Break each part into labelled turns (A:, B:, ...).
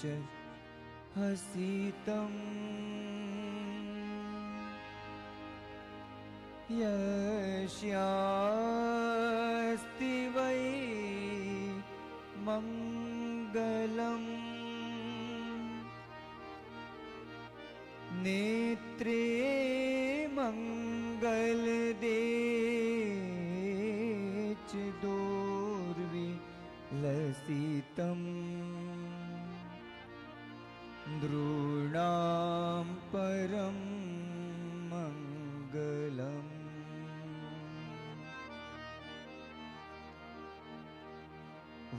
A: च हसितम् यस्यास्ति वै मङ्गलम्। नेत्रे मङ्गलदे च दोर्वि लसितम्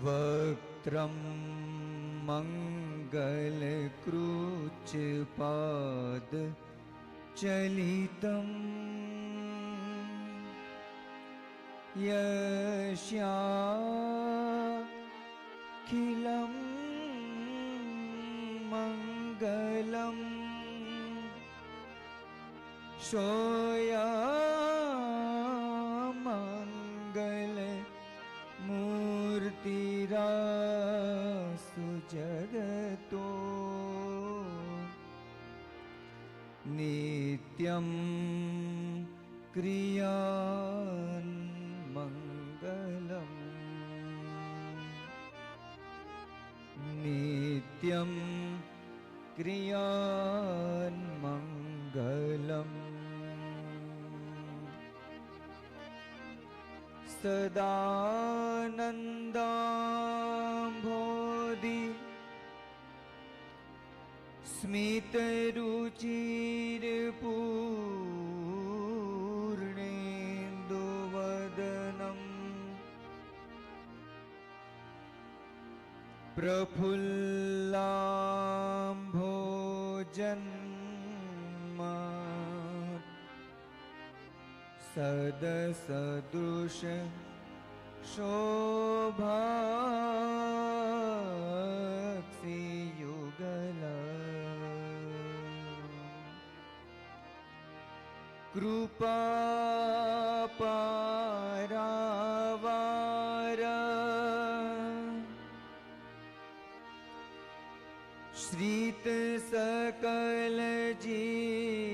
A: वक्त्रं मङ्गलकृचपादचलितम् यश्याखिलं मङ्गलम् सोया मूर्तिरासु जगतो। नित्यं क्रियान् मङ्गलम् नित्यं क्रियान् मङ्गलम् सदानन्दाम्भोधि स्मितरुचिर्पूर्णेन्दुवदनम् प्रफुल्लाम्भोजन्मा सदसदृश शोभायुगल युगल कृपापारावार श्रीत सकल जी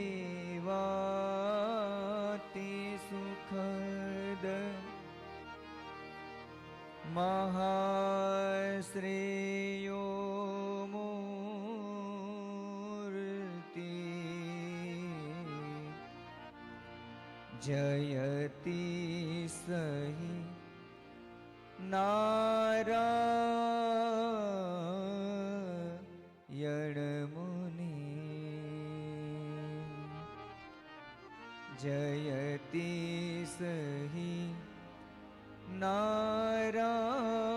A: महाश्रेयो मूर्ति जयति सहि नारायणमुनि जयति सहि नारायणमुनि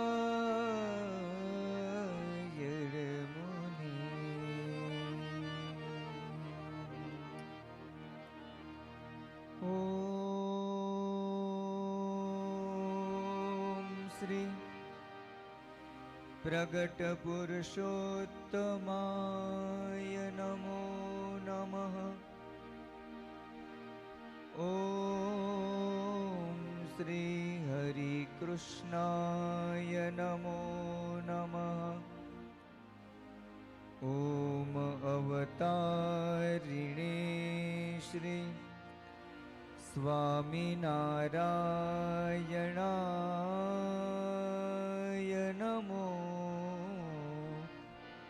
A: प्रगटपुरुषोत्तमाय नमो नमः। ॐ श्रीहरिकृष्णाय नमो नमः। ॐ अवतारिणे श्री स्वामिनारायणाय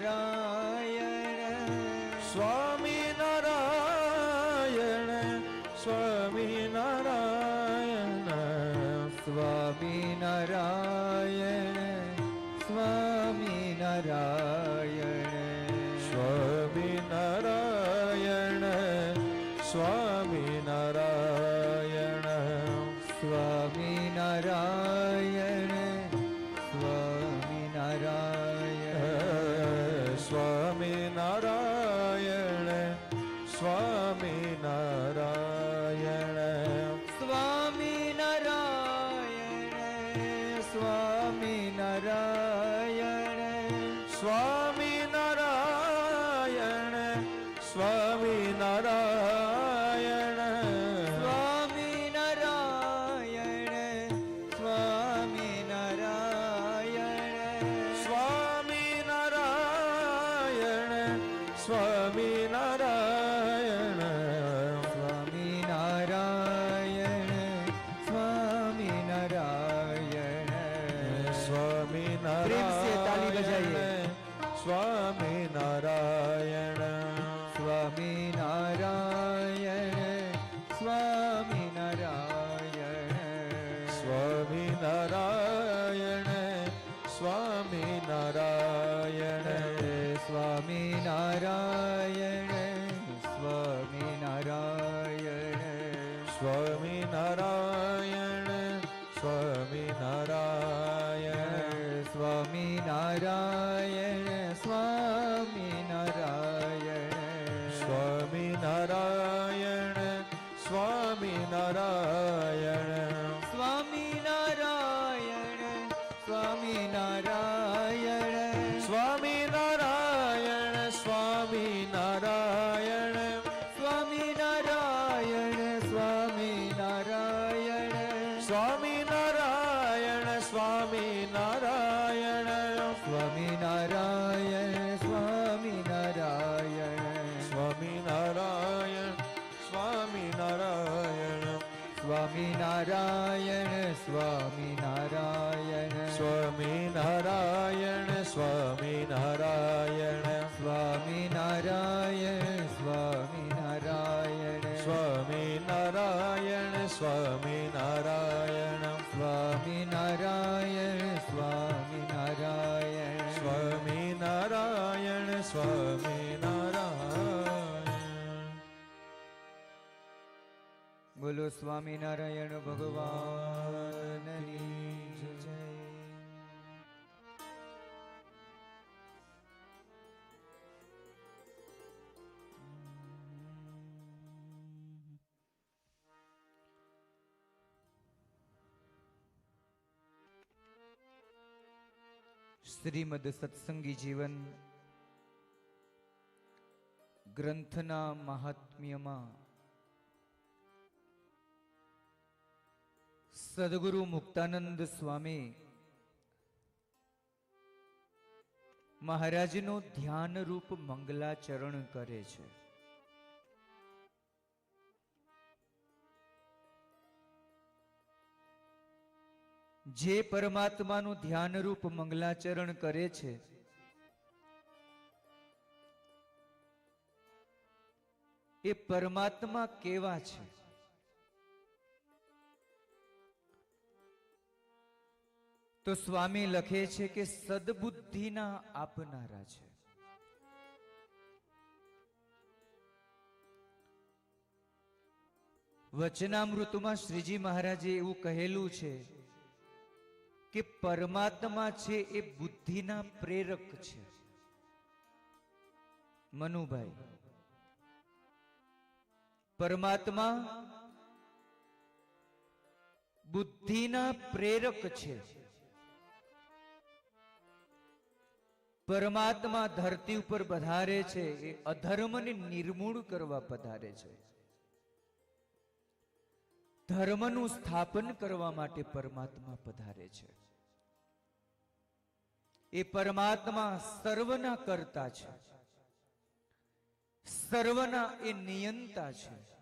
A: रा
B: જય સ્વામી નારાયણ.
A: নারায়ণ સ્વામી નારાયણ
B: સ્વામી નારાયણ સ્વામી નારાયણ
A: સ્વામી નારાયણ સ્વામી નારાયણ
B: સ્વામી નારાયણ સ્વામી નારાયણ
A: સ્વામી નારાયણ સ્વામી નારાયણ
B: સ્વામી નારાયણ
A: બોલો સ્વામિનારાયણ ભગવાનની શ્રીમદ સત્સંગી જીવન ગ્રંથના મહાત્મ્યમાં સદગુરુ મુક્તાનંદ સ્વામી મહારાજનું ધ્યાનરૂપ મંગલાચરણ કરે છે. જે પરમાત્માનું ધ્યાનરૂપ મંગલાચરણ કરે છે. એ પરમાત્મા કેવા છે? તો સ્વામી લખે છે કે સદબુદ્ધિના આપનારા છે. વચનામૃતમાં શ્રીજી મહારાજે એવું કહેલું છે કે પરમાત્મા છે એ બુદ્ધિના પ્રેરક છે. મનુભાઈ, પરમાત્મા બુદ્ધિના પ્રેરક છે. પરમાત્મા ધરતી ઉપર પધારે છે, એ અધર્મને નિર્મૂળ કરવા પધારે છે. ધર્મનું સ્થાપન કરવા માટે પરમાત્મા પધારે છે. એ પરમાત્મા સર્વના કરતા છે. સર્વના એ નિયંતા છે.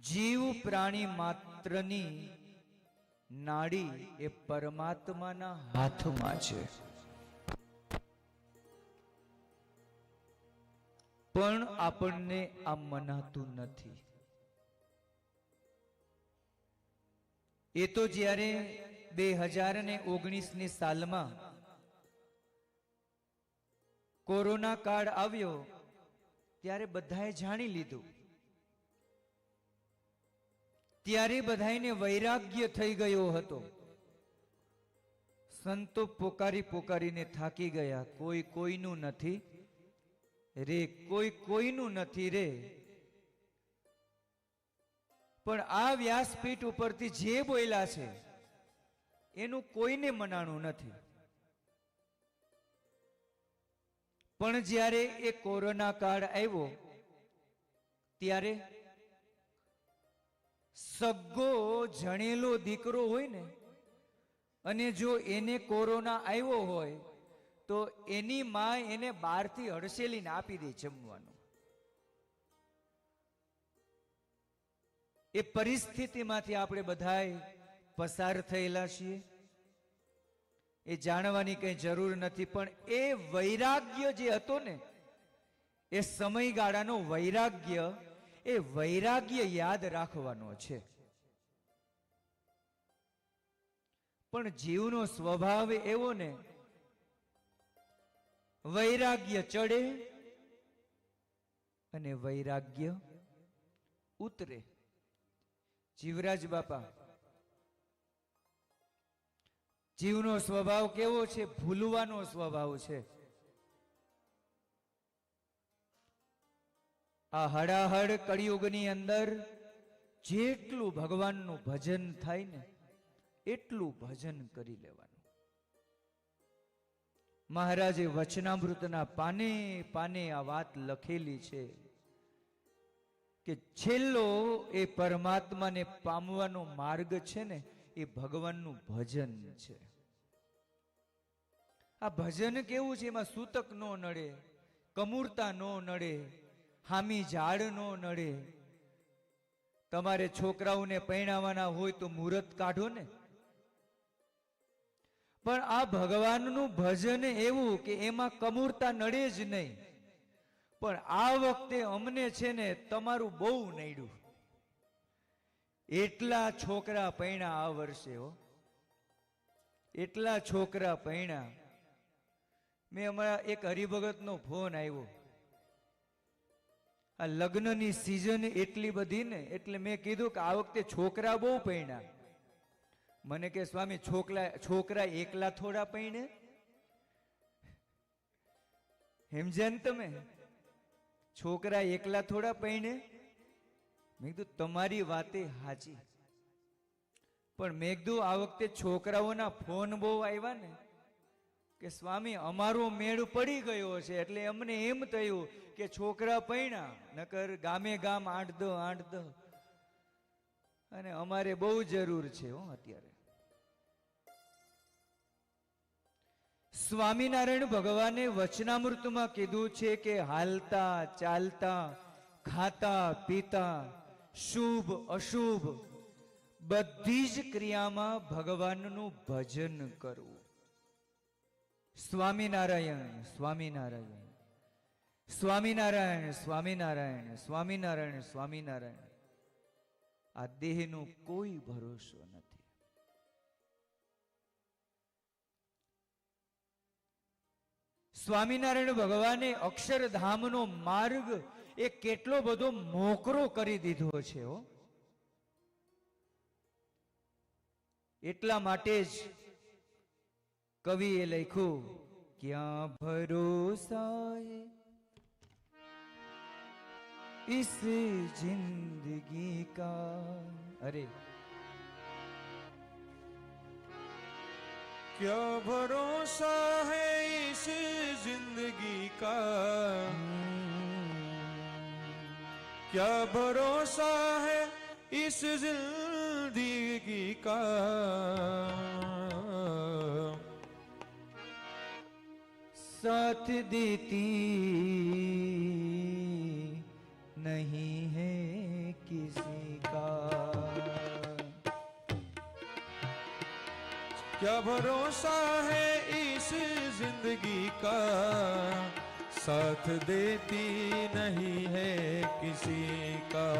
A: જીવ પ્રાણી માત્રની નાડી એ પરમાત્માના હાથમાં છે. પણ આપણને આ મનાતું નથી. એ તો જ્યારે બે હજાર ને ઓગણીસની સાલમાં કોરોના કાળ આવ્યો, ત્યારે બધાએ જાણી લીધું. ત્યારે બધાને વૈરાગ્ય થઈ ગયો હતો. સંતો પોકારી પોકારીને થાકી ગયા. કોઈ કોઈનું નથી રે, કોઈ કોઈનું નથી રે. પણ આ વ્યાસપીઠ ઉપરથી જે બોલ્યા છે, એનું કોઈને મનાણું નથી. પણ જ્યારે એ કોરોના કાળ આવ્યો, ત્યારે સગ્ગો જણેલો દીકરો હોય ને, અને જો એને કોરોના આવ્યો હોય, તો એની માં એને બહારથી હડસેલીને આપી દે જમવાનું. એ પરિસ્થિતિમાંથી આપણે બધાય પસાર થયેલા છીએ. એ જાણવાની કઈ જરૂર નથી, પણ એ વૈરાગ્ય જે હતો ને, એ સમયગાળાનો વૈરાગ્ય, એ વૈરાગ્ય યાદ રાખવાનો છે. પણ જીવનો સ્વભાવ એવો ને, વૈરાગ્ય ચડે અને વૈરાગ્ય ઉતરે. જીવરાજ બાપા, જીવનો સ્વભાવ કેવો છે? ભૂલવાનો સ્વભાવ છે. આ હડાહડ કળિયુગની અંદર જેટલું ભગવાનનું ભજન થાય ને, એટલું ભજન કરી લેવાનું. મહારાજે વચનામૃતના પાને પાને આ વાત લખેલી છે. કે છેલ્લો એ પરમાત્માને પામવાનો માર્ગ છે ને, એ ભગવાનનું ભજન છે. આ ભજન કેવું છે? એમાં સૂતક નો નડે, કમૂરતા નો નડે, હામી ઝાડ નો નડે. તમારે છોકરાઓને પરણાવવાના હોય તો મુહૂર્ત કાઢો ને. પણ આ ભગવાનનું ભજન એવું કે એમાં કમૂરતા નડે જ નહીં. પણ આ વખતે અમને છે ને તમારું બહુ નડ્યું. એટલા છોકરા પૈણા આ વર્ષે હો. એટલા છોકરા પૈણા. મેં અમારા એક હરિભગતનો ફોન આવ્યો. આ લગ્નની સિઝન એટલી બધી ને, એટલે મેં કીધું કે આ વખતે છોકરા બહુ પૈણા. મને કે, સ્વામી છોકરા છોકરા એકલા થોડા પૈણે? સમજ્યા ને તમે? છોકરા એકલા થોડા પૈણે? મેં કીધું, તમારી વાતે હાચી. પણ મેં કીધું, આ વખતે છોકરાઓના ફોન બહુ આવ્યા ને કે સ્વામી, અમારો મેળ પડી ગયો છે. એટલે અમને એમ થયું કે છોકરા પૈણા, નકર ગામે ગામ આઠ દો આઠ દો અને અમારે બહુ જરૂર છે હો અત્યારે. સ્વામિનારાયણ ભગવાને વચનામૃતમાં કીધું છે કે હાલતા, ચાલતા, ખાતા, પીતા, શુભ, અશુભ, બધી જ ક્રિયામાં ભગવાનનું ભજન કરવું. સ્વામિનારાયણ સ્વામિનારાયણ સ્વામિનારાયણ સ્વામિનારાયણ સ્વામિનારાયણ સ્વામિનારાયણ. આ દેહનો કોઈ ભરોસો નથી. સ્વામિનારાયણ ભગવાને અક્ષરધામનો માર્ગ એ કેટલો બધો મોકરો કરી દીધો છે હો એટલા માટે જ કવિએ લખ્યું ક્યાં ભરોસા હે इस जिंदगी का अरे
B: क्या भरोसा है इस ज़िंदगी का? क्या भरोसा है इस ज़िंदगी का?
A: साथ देती नहीं है किसी का।
B: क्या भरोसा है इस ज़िंदगी का? साथ देती नहीं है किसी का।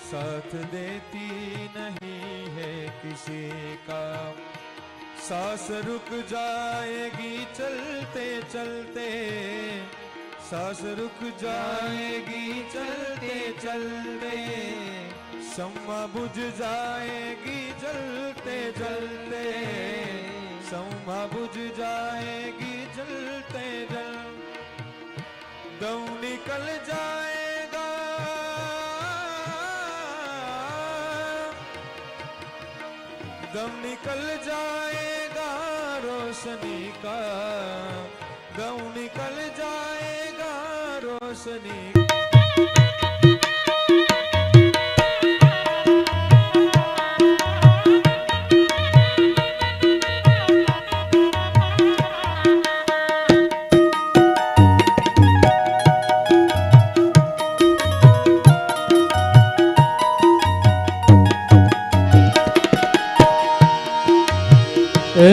B: साथ देती नहीं है किसी का। सांस रुक जाएगी चलते चलते। सांस रुक जाएगी चलते चलते। सम्मा बुझ जाएगी जलते जलते। सम्मा बुझ जाएगी, जलते जल। दम निकल जाएगा। दम निकल जाएगा रोशनी का। दम निकल जाएगा रोशनी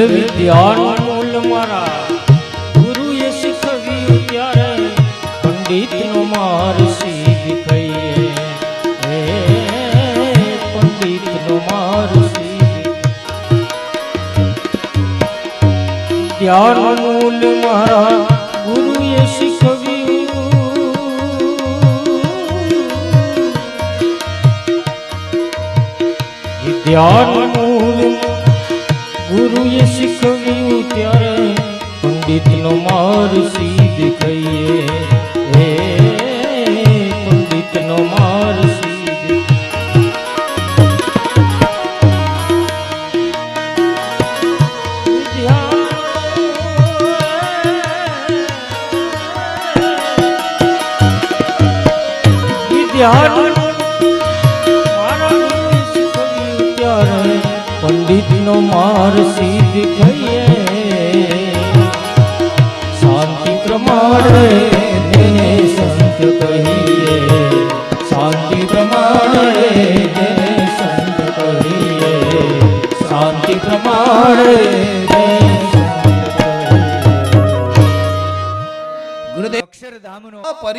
C: વિદ્યાનું મૂલ મારા. ગુરુએ શીખવ્યું ત્યારે પંડિતનો સીધ કહીએ હે, પંડિતનો સીધ ધ્યાન મૂલ મારા. ગુરુએ શીખવ્યું. ધ્યાન માર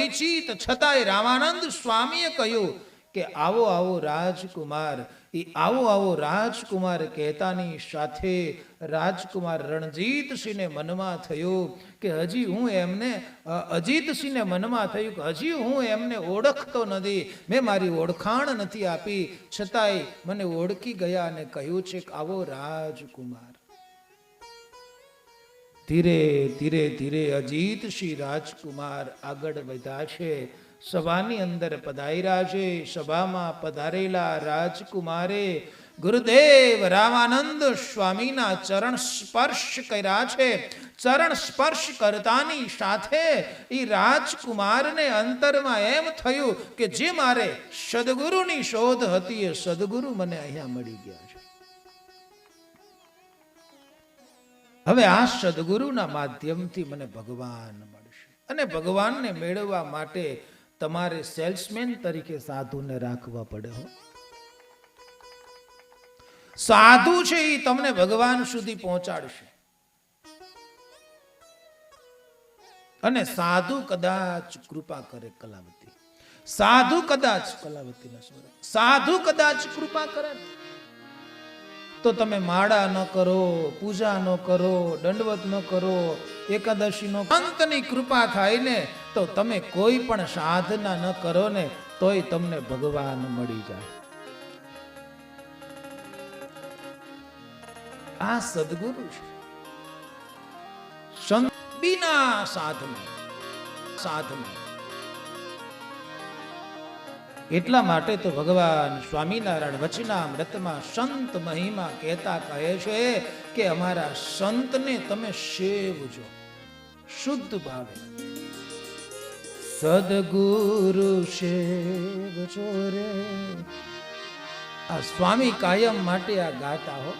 D: પરિચિત છતાંય રામાનંદ સ્વામીએ કહ્યું કે આવો આવો રાજકુમાર એ આવો આવો રાજકુમાર કહેતાની સાથે રાજકુમાર રણજીતસિંહને મનમાં થયું કે હજી હું એમને અજીતસિંહને મનમાં થયું કે હજી હું એમને ઓળખતો નથી, મેં મારી ઓળખાણ નથી આપી, છતાંય મને ઓળખી ગયા અને કહ્યું છે કે આવો રાજકુમાર. ધીરે ધીરે ધીરે અજીતસિંહ રાજકુમાર આગળ વધ્યા છે. સભાની અંદર પધાર્યા છે. સભામાં પધારેલા રાજકુમારે ગુરુદેવ રામાનંદ સ્વામીના ચરણ સ્પર્શ કર્યા છે. ચરણ સ્પર્શ કરતાની સાથે એ રાજકુમારને અંતરમાં એમ થયું કે જે મારે સદગુરુની શોધ હતી એ સદગુરુ મને અહીંયા મળી ગયા હવે આ સદગુરુના માધ્યમથી મને ભગવાન મળશે. અને ભગવાનને મેળવવા માટે તમારે સેલ્સમેન તરીકે સાધુને રાખવા પડે હો. સાધુ છે એ તમને ભગવાન સુધી પહોંચાડશે. અને સાધુ કદાચ કૃપા કરે કલાવતી. સાધુ કદાચ સ્વરૂપ. સાધુ કદાચ કૃપા કરે. તો તમે માળા ન કરો, પૂજા ન કરો, દંડવત ન કરો એકાદશી નો અંતની કૃપા થાય ને, તો તમે કોઈ પણ સાધના ન કરો ને, તોય તમને ભગવાન મળી જાય. આ સદગુરુ છે. બિના સાધના સાધના. એટલા માટે તો ભગવાન સ્વામિનારાયણ વચનામૃતમાં સંત મહિમા કહેતા કહે છે કે અમારા સંતને તમે સેવજો, શુદ્ધ ભાવે. સદગુરુ સેવજો રે. આ સ્વામી કાયમ માટે આ ગાતા હો.